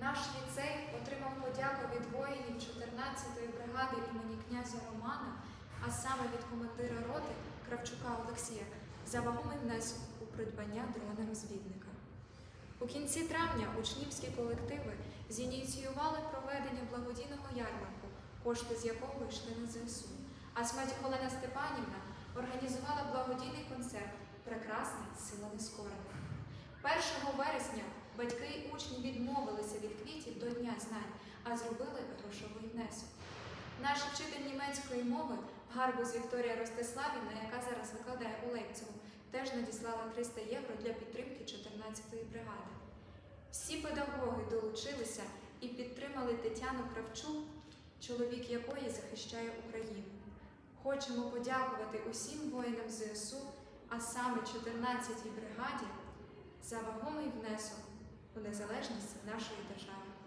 Наш ліцей отримав подяку від воїнів 14-ї бригади імені князя Романа, а саме від командира роти Кравчука Олексія за вагомий внесок у придбання дрона-розвідника. У кінці травня учнівські колективи зініціювали проведення благодійного ярмарку, кошти з якого йшли на ЗСУ. А смерть Олена Степанівна організувала благодійний концерт Прекрасна сила нескорених. 1 вересня батьки й учні відмовилися а зробили грошовий внесок. Наш вчитель німецької мови Гарбуз Вікторія Ростиславівна, яка зараз викладає у Лейпцигу, теж надіслала 300 євро для підтримки 14-ї бригади. Всі педагоги долучилися і підтримали Тетяну Кравчук, чоловік якої захищає Україну. Хочемо подякувати усім воїнам ЗСУ, а саме 14-й бригаді, за вагомий внесок у незалежність нашої держави.